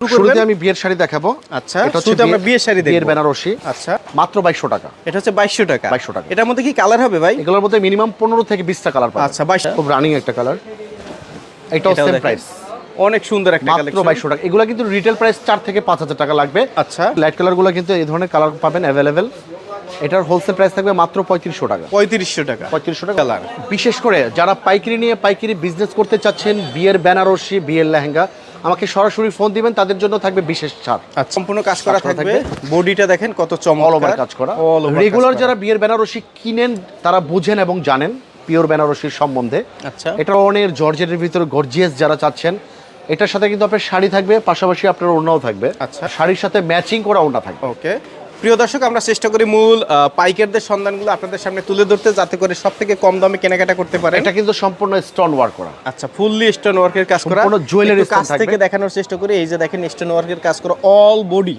শুরুতে আমি বিয়ের শাড়ি দেখাবো। আচ্ছা এটা হচ্ছে আমরা বিয়ের শাড়ি বিয়ের বেনারসি। আচ্ছা। মাত্র বাইশশো টাকা। এটা হচ্ছে বাইশশো টাকা। 2200 টাকা। এটার মধ্যে কি কালার হবে ভাই? এগুলোর মধ্যে মিনিমাম পনেরো থেকে বিশটা কালার পাবেন। আচ্ছা বাইশ খুব রানিং একটা কালার। এটাও সেম প্রাইস অনেক সুন্দর একটা মাত্র কালেকশন বাইশশো টাকা। এগুলো কিন্তু রিটেল প্রাইস চার থেকে পাঁচ হাজার টাকা লাগবে। আচ্ছা। লাইট কালারগুলো কিন্তু এই ধরনের কালার পাবেন অ্যাভেলেবেল এটার হোলসেল প্রাইস থাকবে মাত্র পঁয়ত্রিশশো টাকা। পঁয়ত্রিশশো টাকা। পঁয়ত্রিশশো টাকা। বিশেষ করে যারা পাইকারি নিয়ে পাইকারি বিজনেস করতে চাচ্ছেন বিয়ের বেনারসি বিয়ের লেহেঙ্গা আমাকে সরাসরি ফোন দিবেন তাদের জন্য থাকবে বিশেষ ছাড়। আচ্ছা। সম্পূর্ণ কাজ করা থাকবে। বডিটা দেখেন কত ওভার কাজ করা। রেগুলার যারা বিয়ের বেনারসি কিনেন তারা বুঝেন এবং জানেন পিওর বেনারসির সম্বন্ধে। আচ্ছা। এটা অনেক জর্জেটের ভিতরে গর্জিয়াস যারা চাচ্ছেন। এটার সাথে কিন্তু আপনার শাড়ি থাকবে পাশাপাশি আপনার ওড়নাও থাকবে। আচ্ছা। শাড়ির সাথে ম্যাচিং করা ওড়না থাকবে। ওকে প্রিয় দর্শক আমরা চেষ্টা করি মূল পাইকারদের সন্ধানগুলো আপনাদের সামনে তুলে ধরতে যাতে করে সব থেকে কম দামে কেনাকাটা করতে পারে এটা কিন্তু সম্পূর্ণ স্টোন ওয়ার্ক করা। আচ্ছা ফুললি স্টোন ওয়ার্কের কাজ করা। সম্পূর্ণ জুয়েলারি কাজ থেকে দেখানোর চেষ্টা করি। এই যে দেখেন স্টোন ওয়ার্কের কাজ করা অল বডি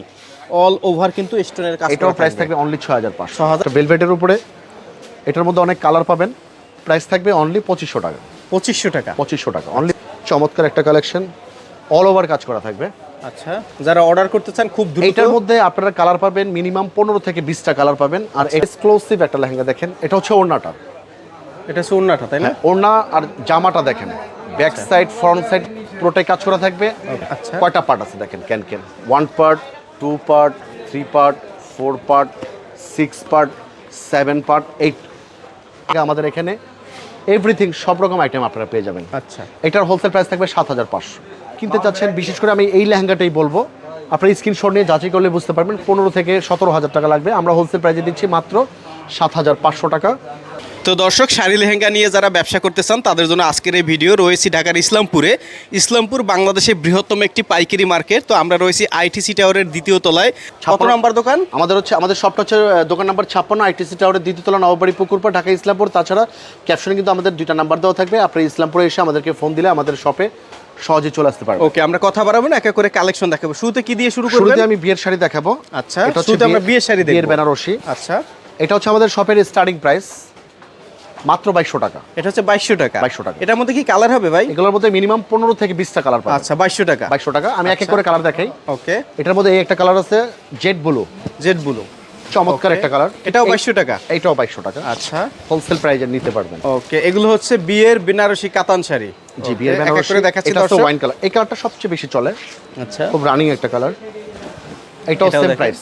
অল ওভার কিন্তু স্টোনের কাজ এটাও প্রাইস থাকবে। অনলি ছয় হাজার পাঁচশো। 6,000 ভেলভেটের উপরে এটার মধ্যে অনেক কালার পাবেন। প্রাইস থাকবে অনলি পঁচিশশো টাকা। পঁচিশশো টাকা। পঁচিশশো টাকা। অনলি চমৎকার একটা কালেকশন অল ওভার কাজ করা থাকবে। আচ্ছা যারা অর্ডার করতে চান খুব দ্রুত। এটার মধ্যে আপনারা কালার পাবেন মিনিমাম পনেরো থেকে বিশটা কালার পাবেন। আর আচ্ছা। এক্সক্লুসিভ একটা লেহেঙ্গা দেখেন এটা হচ্ছে ওড়নাটা। এটা হচ্ছে ওন্নাটা তাই না? ওড়না আর জামাটা দেখেন। ব্যাক সাইড ফ্রন্ট সাইড পুরোটাই কাজ করা থাকবে আচ্ছা। কয়টা পার্ট আছে দেখেন ক্যান can one part two part three part four part six part seven part eight আমাদের এখানে এভরিথিং সব রকম আইটেম আপনারা পেয়ে যাবেন। আচ্ছা। এটার হোলসেল প্রাইস থাকবে সাত হাজার পাঁচশো। কিনতে চাচ্ছেন বিশেষ করে আমি এই লেহেঙ্গাটাই বলব। আপনার স্ক্রিনশট নিয়ে যাচাই করলে বুঝতে পারবেন পনেরো থেকে সতেরো হাজার টাকা লাগবে। আমরা হোলসেল প্রাইসে দিচ্ছি মাত্র সাত হাজার পাঁচশো টাকা। তো দর্শক শাড়ি লেহেঙ্গা নিয়ে যারা ব্যবসা করতে চান তাদের জন্য আজকের এই ভিডিও রয়েছি ঢাকার ইসলামপুরে। ইসলামপুর বাংলাদেশের বৃহত্তম একটি পাইকারি মার্কেট। তো আমরা রয়েছি আইটিসি টাওয়ারের দ্বিতীয় তলায়। কত ছাপ্পান্ন- নাম্বার দোকান? আমাদের হচ্ছে আমাদের শপটা হচ্ছে দোকান নাম্বার ছাপ্পান্ন আইটিসি টাওয়ারের দ্বিতীয়তলা নববাড়ি পুকুরপা ঢাকা ইসলামপুর। তাছাড়া ক্যাপশনে কিন্তু আমাদের দুইটা নাম্বার দেওয়া থাকবে। আপনি ইসলামপুরে এসে আমাদেরকে ফোন দিলে আমাদের শপে সহজে চলে আসতে পারবেন ওকে আমরা কথা বাড়াবো না একা করে কালেকশন দেখাবো। শুরুতে কি দিয়ে শুরু করবেন? শুরুতে আমি বিয়ের শাড়ি দেখাবো। আচ্ছা এটা হচ্ছে শুরুতে আমরা বিয়ের শাড়ি বিয়ের বেনারসি। আচ্ছা। এটা হচ্ছে আমাদের শপের স্টার্টিং প্রাইস মাত্র বাইশশো টাকা। এটা হচ্ছে বাইশশো টাকা। 2200 টাকা। এটার মধ্যে কি কালার হবে ভাই? এগুলোর মধ্যে মিনিমাম পনেরো থেকে বিশটা কালার পাবেন। আচ্ছা বাইশশো টাকা। বাইশশো টাকা। আমি এক এক আচ্ছা। করে কালার দেখাই। ওকে এটার মধ্যে এই একটা কালার আছে জেড ব্লু জেড ব্লু চমৎকার একটা কালার এটাও বাইশশো টাকা? এটাও বাইশশো টাকা। আচ্ছা। হোলসেল প্রাইজে নিতে পারবেন। ওকে এগুলো হচ্ছে বিয়ের বেনারসি কাতান শাড়ি। জি বিয়ের বেনারসি। দেখাচ্ছি দর্শক। ওয়াইন কালার এই কালারটা সবচেয়ে বেশি চলে। আচ্ছা। খুব রানিং একটা কালার এটাও সেম প্রাইস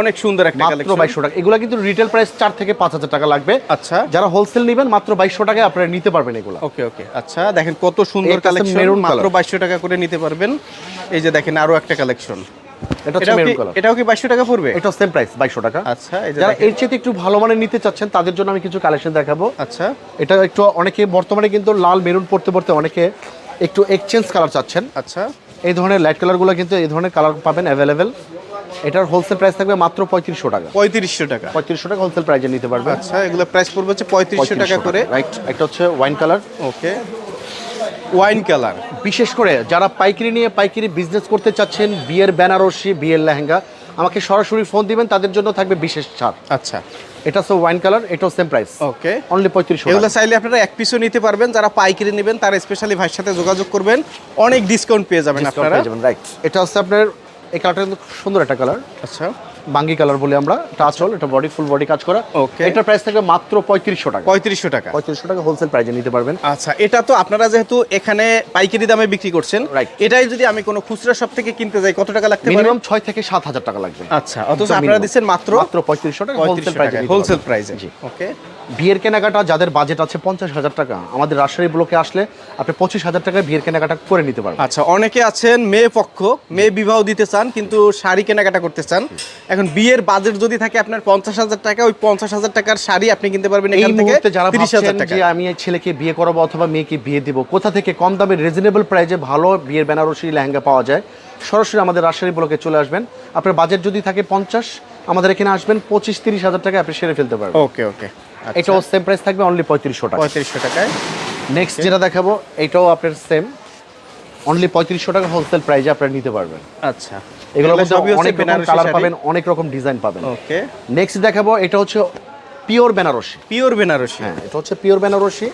অনেক সুন্দর একটা মাত্র কালেকশন বাইশশো টাকা। এগুলো কিন্তু রিটেল প্রাইস চার থেকে পাঁচ হাজার টাকা লাগবে। আচ্ছা। যারা হোলসেল নেবেন মাত্র বাইশশো টাকায় আপনারা নিতে পারবেন এগুলো। ওকে ওকে আচ্ছা দেখেন কত সুন্দর কালেকশন মাত্র color। বাইশশো টাকা করে নিতে পারবেন। এই যে দেখেন আরও একটা কালেকশন এটা হচ্ছে মেরুন কালার এটাও কি বাইশশো টাকা পড়বে? এটাও সেম প্রাইস বাইশশো টাকা। আচ্ছা এই যে যারা এর চেয়ে একটু ভালো মানের নিতে চাচ্ছেন তাদের জন্য আমি কিছু কালেকশন দেখাবো। আচ্ছা। এটা একটু অনেকে বর্তমানে কিন্তু লাল মেরুন পড়তে পড়তে অনেকে একটু এক্সচেঞ্জ কালার চাচ্ছেন। আচ্ছা। এই ধরনের লাইট কালারগুলো কিন্তু এই ধরনের কালার পাবেন অ্যাভেলেবেল এটার হোলসেল প্রাইস থাকবে মাত্র পঁয়ত্রিশশো টাকা। পঁয়ত্রিশশো টাকা। পঁয়ত্রিশশো টাকা হোলসেল প্রাইসে নিতে পারবেন। আচ্ছা এগুলো প্রাইস পড়বে হচ্ছে পঁয়ত্রিশশো টাকা করে। রাইট একটা হচ্ছে wine colour okay wine colour. বিশেষ করে যারা পাইকারি নিয়ে পাইকারি বিজনেস করতে চাচ্ছেন বিয়ের বেনারসি বিয়ের লেহেঙ্গা আমাকে সরাসরি ফোন দিবেন তাদের জন্য থাকবে বিশেষ ছাড়। আচ্ছা। এটা হচ্ছে ওয়াইন কালার এটাও সেম প্রাইস ওকে অনলি পঁয়ত্রিশ এগুলো চাইলে আপনারা এক পিসও নিতে পারবেন যারা পাইকারি নেবেন তারা স্পেশালি ভাইয়ের সাথে যোগাযোগ করবেন। অনেক ডিসকাউন্ট পেয়ে যাবেন আপনারা। রাইট এটা হচ্ছে আপনার এই কালারটা কিন্তু সুন্দর একটা কালার আচ্ছা। বাঙ্গি কালার বলি আমরা টাচ হল এটা বডি ফুল বডি কাজ করা। ওকে এটার প্রাইস থাকবে মাত্র পঁয়ত্রিশশো টাকা। পঁয়ত্রিশশো টাকা। পঁয়ত্রিশশো টাকা হোলসেল প্রাইসে নিতে পারবেন। আচ্ছা এটা তো আপনারা যেহেতু এখানে পাইকারি দামে বিক্রি করছেন রাইট এটাই যদি আমি কোনো খুচরা শপ থেকে কিনতে যাই কত টাকা লাগতে পারে? মিনিমাম ছয় থেকে সাত হাজার টাকা লাগবে। আচ্ছা অথচ আপনারা দিচ্ছেন মাত্র মাত্র পঁয়ত্রিশশো টাকা হোলসেল প্রাইসে হোলসেল প্রাইসে জি। ওকে বিয়ের কেনাকাটা যাদের বাজেট আছে পঞ্চাশ হাজার টাকা আমাদের রাজশাহী ব্লকে আসলে আপনি পঁচিশ হাজার টাকায় বিয়ের কেনাকাটা করে নিতে পারবেন। আচ্ছা অনেকে আছেন মেয়ে পক্ষ মেয়ে বিবাহ দিতে চান কিন্তু শাড়ি কেনাকাটা করতে চান। এখন বিয়ের বাজেট যদি থাকে আপনার পঞ্চাশ হাজার টাকা ওই পঞ্চাশ হাজার টাকার শাড়ি আপনি কিনতে পারবেন এই এখান থেকে মুহূর্তে যারা তিরিশ হাজার ভাবছেন টাকা। যে আমি এই ছেলেকে বিয়ে করাবো অথবা মেয়েকে বিয়ে দিব কোথা থেকে কম দামে রিজনেবল প্রাইজে ভালো বিয়ের বেনারসি লেহেঙ্গা পাওয়া যায় সরাসরি আমাদের রাজশাহী ব্লকে চলে আসবেন। আপনার বাজেট যদি থাকে পঞ্চাশ আমাদের এখানে আসবেন পঁচিশ তিরিশ হাজার টাকা আপনি সেরে ফেলতে পারবেন। ওকে ওকে এটাও সেম প্রাইস থাকবে অনলি পঁয়ত্রিশশো টাকা। পঁয়ত্রিশশো টাকায়। নেক্সট যেটা দেখাবো এটাও আপনার সেম অনলি পঁয়ত্রিশশো টাকা হোলসেল প্রাইজে আপনারা নিতে পারবেন। আচ্ছা। সবই অনেক রকম বেনারসি কালার পাবেন অনেক রকম ডিজাইন পাবেন। ওকে নেক্সট দেখাবো এটা হচ্ছে পিওর বেনারসি। পিওর বেনারসি। হ্যাঁ এটা হচ্ছে পিওর বেনারসি।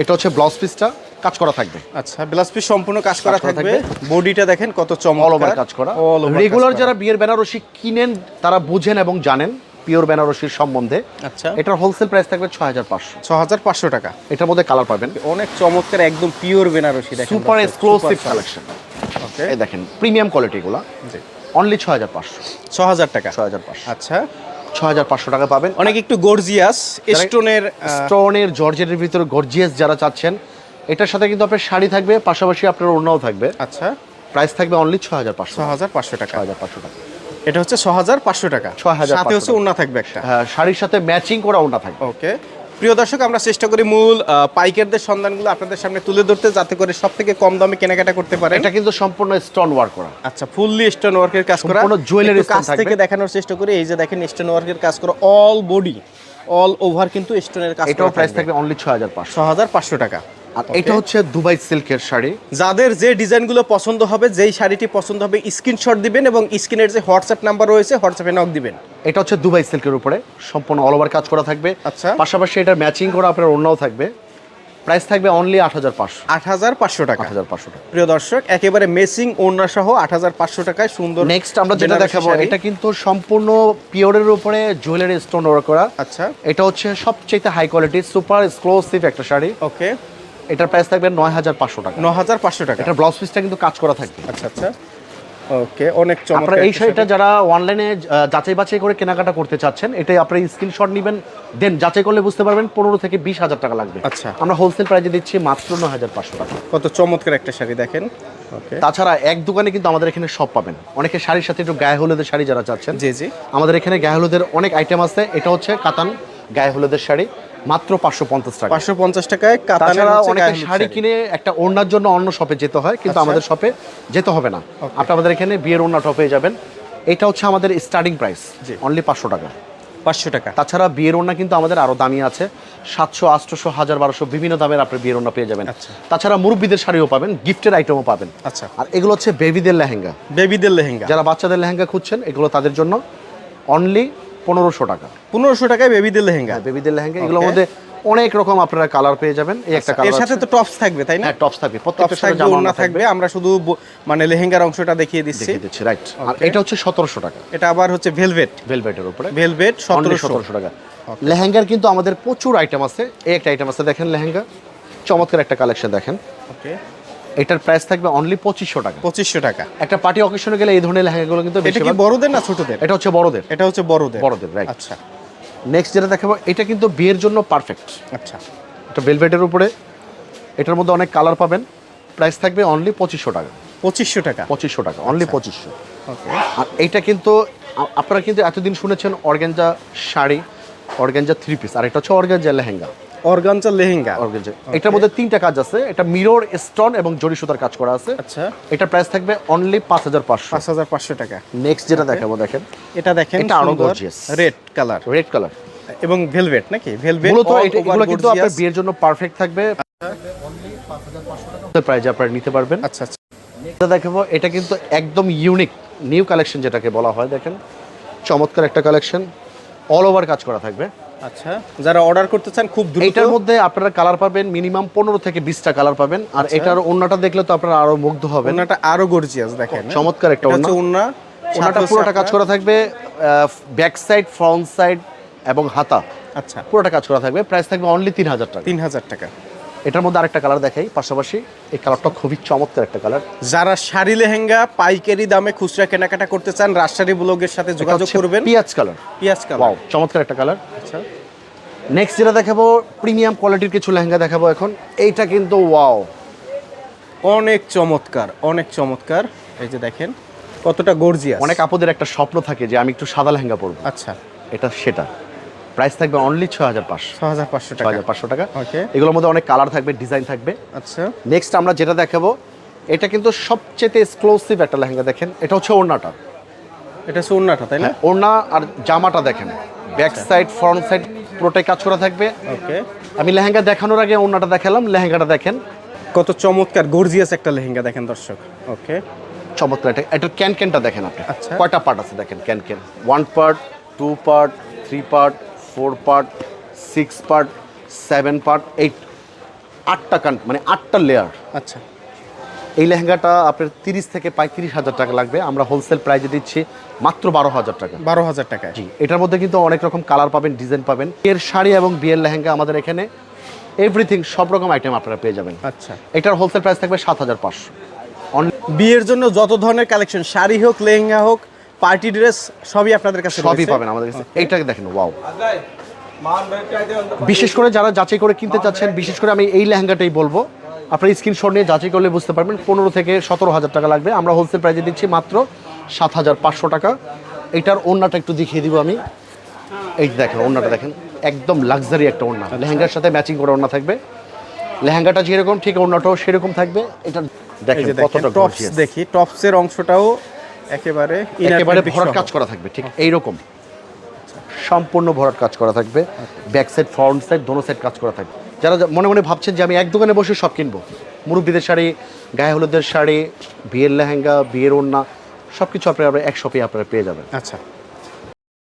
এটা হচ্ছে ব্লাউজ পিসটা কাজ করা থাকবে। আচ্ছা ব্লাউজ পিস সম্পূর্ণ কাজ করা থাকবে। বডিটা দেখেন কত চমৎকার। অল ওভার কাজ করা। রেগুলার যারা বিয়ের বেনারসি কিনেন তারা বুঝেন এবং জানেন। পিওর বেনারসির সম্বন্ধে। আচ্ছা। এটার হোলসেল প্রাইস থাকবে ছয় হাজার পাঁচশো। ছ হাজার পাঁচশো টাকা। এটার মধ্যে কালার পাবেন। অনেক চমৎকার একদম pure Banarasi super exclusive collection okay এই দেখেন প্রিমিয়াম কোয়ালিটি গুলা জি। অনলি ছ হাজার পাঁচশো। ছ হাজার টাকা। ছ হাজার পাঁচশো। আচ্ছা। ছয় হাজার পাঁচশো টাকা পাবেন। অনেক একটু গর্জিয়াস স্টোনের স্টোনের জর্জেটের ভিতরে গর্জিয়াস যারা চাচ্ছেন এটার সাথে কিন্তু আপনার শাড়ি থাকবে পাশাপাশি আপনার ওড়নাও থাকবে। আচ্ছা। প্রাইস থাকবে অনলি ছয় হাজার ছ হাজার পাঁচশো টাকা। ছয় হাজার পাঁচশো টাকা। এটা হচ্ছে ছ হাজার পাঁচশো টাকা। 6,500 সাথে হচ্ছে ওন্না থাকবে একটা। হ্যাঁ, শাড়ির সাথে ম্যাচিং করা ওড়না থাকবে। ওকে। প্রিয় দর্শক আমরা চেষ্টা করি মূল পাইকারদের সন্ধানগুলো আপনাদের সামনে তুলে ধরতে যাতে করে সব থেকে কম দামে কেনাকাটা করতে পারে এটা কিন্তু সম্পূর্ণ স্টোন ওয়ার্ক করা। আচ্ছা ফুললি স্টোন ওয়ার্কের কাজ করা। সম্পূর্ণ জুয়েলারি থাকবে। থেকে দেখানোর চেষ্টা করি। এই যে দেখেন স্টোন ওয়ার্কের কাজ করা। অল বডি অল ওভার কিন্তু স্টোনের কাজ এটাও প্রাইস থাকবে। অনলি ছয় হাজার ছ পাঁচশো। হাজার পাঁচশো টাকা। আর এটা হচ্ছে দুবাই সিল্কের শাড়ি। যাদের যে ডিজাইনগুলো পছন্দ হবে যেই শাড়িটি পছন্দ হবে স্ক্রিনশট দিবেন এবং স্ক্রিনের যে হোয়াটসঅ্যাপ নাম্বার রয়েছে হোয়াটসঅ্যাপে নক দিবেন। এটা হচ্ছে দুবাই সিল্কের উপরে সম্পূর্ণ অল ওভার কাজ করা থাকবে। আচ্ছা। পাশাপাশি এটা ম্যাচিং করা আপনার ওড়নাও থাকবে। প্রাইস থাকবে অনলি আট হাজার পাঁচশো। আট হাজার পাঁচশো টাকা। আট হাজার পাঁচশো টাকা। প্রিয় দর্শক একেবারে মেসিং ওড়না সহ আট হাজার পাঁচশো টাকায় সুন্দর নেক্সট আমরা যেটা দেখাবো এটা কিন্তু সম্পূর্ণ পিওরের উপরে জুয়েলারি স্টোন ওয়ার্ক করা। আচ্ছা। এটা হচ্ছে সবচেয়ে হাই কোয়ালিটি সুপার এক্সক্লুসিভ একটা শাড়ি। ওকে এটার প্রাইস থাকবে নয় হাজার পাঁচশো টাকা। ন হাজার পাঁচশো টাকা। এটা ব্লাউজ পিসটা কিন্তু কাজ করা থাকবে। আচ্ছা আচ্ছা। ওকে অনেক চমৎকার আপনারা এই শাড়িটা যারা অনলাইনে যাচাই বাছাই করে কেনাকাটা করতে চাচ্ছেন এটাই আপনারা স্ক্রিনশট নেবেন দেন যাচাই করলে বুঝতে পারবেন পনেরো থেকে বিশ হাজার টাকা লাগবে। আচ্ছা। আমরা হোলসেল প্রাইসে দিচ্ছি মাত্র নয় হাজার পাঁচশো টাকা। কত চমৎকার একটা শাড়ি দেখেন। ওকে। তাছাড়া এক দোকানে কিন্তু আমাদের এখানে সব পাবেন। অনেকে শাড়ির সাথে একটু গায়ে হলুদের শাড়ি যারা চাচ্ছেন জি জি। আমাদের এখানে গায়ে হলুদের অনেক আইটেম আছে। এটা হচ্ছে কাতান গায়ে হলুদের শাড়ি। মাত্র পাঁচশো পঞ্চাশ টাকা। পাঁচশো পঞ্চাশ টাকায় তাছাড়া অনেকে শাড়ি কিনে একটা ওড়নার জন্য অন্য শপে যেতে হয় কিন্তু আচ্ছা। আমাদের শপে যেতে হবে না। আপনি আমাদের এখানে বিয়ের ওড়নাটা পেয়ে যাবেন। এটা হচ্ছে আমাদের স্টার্টিং প্রাইস। অনলি পাঁচশো টাকা। পাঁচশো টাকা। তাছাড়া বিয়ের ওড়না কিন্তু আমাদের আরও দামি আছে সাতশো আটশোশো হাজার বারোশো বিভিন্ন দামের আপনি বিয়ের ওড়না পেয়ে যাবেন। আচ্ছা। তাছাড়া মুরব্বীদের শাড়িও পাবেন গিফটের আইটেমও পাবেন। আচ্ছা। আর এগুলো হচ্ছে বেবিদের লেহেঙ্গা। বেবিদের লেহেঙ্গা। যারা বাচ্চাদের লেহেঙ্গা খুঁজছেন এগুলো তাদের জন্য অনলি পনেরোশো টাকা। পনেরোশো টাকায় বেবিদের লেহেঙ্গা। বেবিদের লেহেঙ্গা এগুলোর মধ্যে অনেক রকম আপনারা কালার পেয়ে যাবেন। এই একটা আচ্ছা, এর সাথে তো টপস থাকবে তাই না? হ্যাঁ টপস থাকবে প্রত্যেকটা সাথে থাকবে জামা থাকবে। আমরা শুধু মানে লেহেঙ্গার অংশটা দেখিয়ে দিচ্ছি। দেখিয়ে দিচ্ছি রাইট আর এটা হচ্ছে সতেরোশো টাকা। এটা আবার হচ্ছে ভেলভেট ভেলভেটের উপরে। ভেলভেট অনলি সতেরোশো। সতেরোশো টাকা। লেহেঙ্গার কিন্তু আমাদের প্রচুর আইটেম আছে। এই একটা আইটেম আছে দেখেন লেহেঙ্গা। চমৎকার একটা কালেকশন দেখেন। ওকে এটার প্রাইস থাকবে অনলি পঁচিশশো টাকা। পঁচিশশো টাকা। একটা পার্টি অকেশনে গেলে এই ধরনের লেহেঙ্গাগুলো কিন্তু এটা কি বড়দের না ছোটদের? এটা হচ্ছে বড়দের। এটা হচ্ছে বড়দের। বড়দের, right. আচ্ছা। নেক্সট যেটা দেখাবো এটা কিন্তু বিয়ের জন্য পারফেক্ট আচ্ছা। এটা ভেলভেটের উপরে। এটার মধ্যে অনেক কালার পাবেন। প্রাইস থাকবে অনলি পঁচিশশো টাকা। পঁচিশশো টাকা। পঁচিশশো টাকা অনলি পঁচিশশো। আর এইটা কিন্তু আপনারা কিন্তু এতদিন শুনেছেন organza sari organza three piece আর এটা হচ্ছে organza lehenga. Organza lehenga. Organza এটার মধ্যে তিনটা কাজ আছে। এটা মিরর স্টোন এবং জরি সুতার কাজ করা আছে। আচ্ছা। এটার প্রাইস থাকবে অনলি পাঁচ হাজার পাঁচশো। পাঁচ হাজার পাঁচশো টাকা। নেক্সট যেটা দেখাবো দেখেন। এটা দেখেন এটা আরও gorgeous। Red colour red colour এবং ভেলভেট নাকি? ভেলভেট মূলত এগুলো কিন্তু আপনার বিয়ের জন্য পারফেক্ট থাকবে। প্রাইজে আপনারা নিতে পারবেন। আচ্ছা আচ্ছা। এটা দেখাবো এটা কিন্তু একদম ইউনিক নিউ কালেকশন যেটাকে বলা হয় দেখেন। চমৎকার একটা কালেকশন অল ওভার কাজ করা থাকবে। আচ্ছা যারা অর্ডার করতে চান খুব দ্রুত। এটার মধ্যে আপনারা কালার পাবেন মিনিমাম পনেরো থেকে বিশটা কালার পাবেন। আর এটার ওন্নাটা দেখলে তো আপনারা আরও মুগ্ধ হবেন। ওন্নাটা আরও গর্জিয়াস দেখেন। চমৎকার একটা ওন্না। ওন্না ওন্নাটা পুরোটা কাজ করা থাকবে ব্যাক সাইড ফ্রন্ট সাইড এবং হাতা। আচ্ছা। পুরোটা কাজ করা থাকবে। প্রাইস থাকবে অনলি তিন হাজার টাকা। তিন হাজার টাকা। এটার মধ্যে আরেকটা কালার দেখাই। পাশাপাশি এই কালারটা খুবই চমৎকার একটা কালার যারা শাড়ি লেহেঙ্গা পাইকারি দামে খুচরা কেনাকাটা করতে চান রাজশাহী ব্লগের সাথে যোগাযোগ করবেন। পিয়াজ কালার পিয়াজ কালার ওয়াও চমৎকার একটা কালার আচ্ছা। নেক্সট যেটা দেখাবো প্রিমিয়াম কোয়ালিটির কিছু লেহেঙ্গা দেখাবো এখন। এইটা কিন্তু ওয়াও অনেক চমৎকার অনেক চমৎকার। এই যে দেখেন কতটা গর্জিয়াস অনেক আপুদের একটা স্বপ্ন থাকে যে আমি একটু সাদা লেহেঙ্গা পরবো। আচ্ছা। এটা সেটা। প্রাইস থাকবে অনলি ছ হাজার পাঁচশো। ছ হাজার পাঁচশো টাকা। হাজার পাঁচশো টাকা। ওকে এগুলোর মধ্যে অনেক কালার থাকবে ডিজাইন থাকবে। আচ্ছা। নেক্সট আমরা যেটা দেখাবো এটা কিন্তু সবচেয়ে এক্সক্লুসিভ একটা লেহেঙ্গা দেখেন। এটা হচ্ছে ওড়নাটা। এটা হচ্ছে ওড়নাটা তাই না? হ্যাঁ ওড়না আর জামাটা দেখেন। ব্যাক সাইড ফ্রন্ট সাইড পুরোটাই কাজ করা থাকবে। ওকে আমি লেহেঙ্গা দেখানোর আগে ওড়নাটা দেখালাম লেহেঙ্গাটা দেখেন। কত চমৎকার গর্জিয়াস একটা লেহেঙ্গা দেখেন দর্শক। ওকে চমৎকার এটা এটার ক্যান ক্যানটা দেখেন আপনি। আচ্ছা। কয়টা পার্ট আছে দেখেন ক্যান can one part two part three part four part six part seven part eight আটটা কান মানে আটটা লেয়ার আচ্ছা। এই লেহেঙ্গাটা আপনার তিরিশ থেকে পঁয়ত্রিশ হাজার টাকা লাগবে। আমরা হোলসেল প্রাইজে দিচ্ছি মাত্র বারো হাজার টাকা। বারো হাজার টাকা জি এটার মধ্যে কিন্তু অনেক রকম কালার পাবেন ডিজাইন পাবেন। এর শাড়ি এবং বিয়ের লেহেঙ্গা আমাদের এখানে এভরিথিং সব রকম আইটেম আপনারা পেয়ে যাবেন। আচ্ছা। এটার হোলসেল প্রাইস থাকবে সাত হাজার পাঁচশো। বিয়ের জন্য যত ধরনের কালেকশন শাড়ি হোক লেহেঙ্গা হোক পার্টি ড্রেস সবই আপনাদের কাছে সবই পাবেন আমাদের কাছে। এইটাকে দেখেন ওয়াও। বিশেষ করে যারা যাচাই করে কিনতে চাচ্ছেন বিশেষ করে আমি এই লেহেঙ্গাটাই বলব। আপনার স্ক্রিনশট নিয়ে যাচাই করলে বুঝতে পারবেন পনেরো থেকে সতেরো হাজার টাকা লাগবে। আমরা হোলসেল প্রাইসে দিচ্ছি মাত্র সাত হাজার পাঁচশো টাকা। এটার ওড়নাটা একটু দেখিয়ে দিব আমি। এই দেখেন ওড়নাটা দেখেন। একদম লাক্সারি একটা ওড়না। লেহেঙ্গার সাথে ম্যাচিং করে ওড়না থাকবে। লেহেঙ্গাটা যেরকম ঠিক ওড়নাটাও সেরকম থাকবে। এটা দেখেন কতটা টপস দেখি টপসের অংশটাও একেবারে একেবারে ভরাট কাজ করা থাকবে ঠিক এইরকম। সম্পূর্ণ ভরাট কাজ করা থাকবে ব্যাক সাইড ফ্রন্ট সাইড দোনো সাইড কাজ করা থাকবে। যারা মনে মনে ভাবছেন যে আমি এক দোকানে বসে সব কিনবো মুরব্বীদের শাড়ি গায়ে হলুদের শাড়ি বিয়ের লেহেঙ্গা বিয়ের ওড়না সব কিছু আপনারা এক শপে আপনারা পেয়ে যাবেন। আচ্ছা।